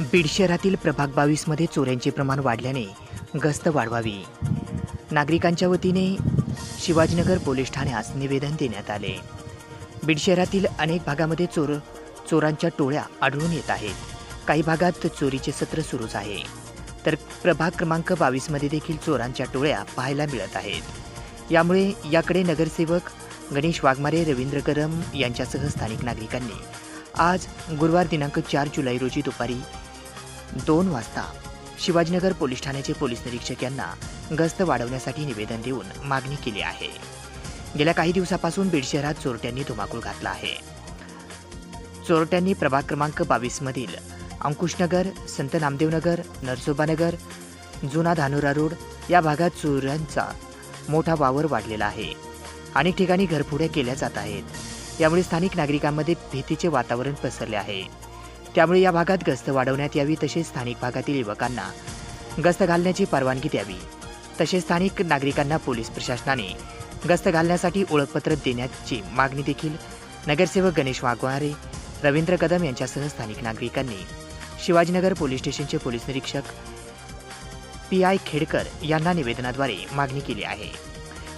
बीड शहरातील प्रभाग बावीसमध्ये चोऱ्यांचे प्रमाण वाढल्याने गस्त वाढवावी. नागरिकांच्या वतीने शिवाजीनगर पोलीस ठाण्यास निवेदन देण्यात आले. बीड शहरातील अनेक भागामध्ये चोर चोरांच्या टोळ्या आढळून येत आहेत. काही भागात चोरीचे सत्र सुरूच आहे. तर प्रभाग क्रमांक बावीसमध्ये देखील चोरांच्या टोळ्या पाहायला मिळत आहेत. यामुळे याकडे नगरसेवक गणेश वाघमारे रवींद्र करम यांच्यासह स्थानिक नागरिकांनी आज गुरुवार दिनांक चार जुलै रोजी दुपारी दोन वाजता शिवाजीनगर पोलीस ठाण्याचे पोलीस निरीक्षक यांना गस्त वाढवण्यासाठी निवेदन देऊन मागणी केली आहे. गेल्या काही दिवसापासून बीड शहरात चोरट्यांनी धुमाकूळ घातला आहे. चोरट्यांनी प्रभाग क्रमांक बावीसमधील अंकुशनगर संत नामदेवनगर नरसोबानगर जुना धानुरा रोड या भागात चोरांचा मोठा वावर वाढलेला आहे. अनेक ठिकाणी घरफोड्या केल्या जात आहेत. यामुळे स्थानिक नागरिकांमध्ये भीतीचे वातावरण पसरले आहे. त्यामुळे या भागात गस्त वाढवण्यात यावी तसेच स्थानिक भागातील युवकांना गस्त घालण्याची परवानगी द्यावी. तसेच स्थानिक नागरिकांना पोलीस प्रशासनाने गस्त घालण्यासाठी ओळखपत्र देण्याची मागणी देखील नगरसेवक गणेश वाघवारे रवींद्र कदम यांच्यासह स्थानिक नागरिकांनी. शिवाजीनगर पोलीस स्टेशनचे पोलीस निरीक्षक पी आय खेडकर यांना निवेदनाद्वारे मागणी केली आहे.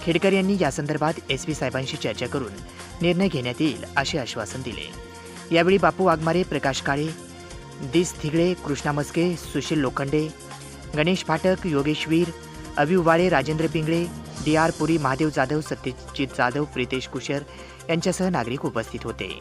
खेडकर यांनी यासंदर्भात एस पी साहेबांशी चर्चा करून निर्णय घेण्यात येईल असे आश्वासन दिले. यावेळी बापू वाघमारे प्रकाश काळे दिस थिगळे कृष्णा मस्के सुशील लोखंडे गणेश फाटक योगेशवीर अभिव वाळे राजेंद्र पिंगळे डी आर पुरी महादेव जाधव सत्यजित जाधव प्रितेश कुशर यांच्यासह नागरिक उपस्थित होते.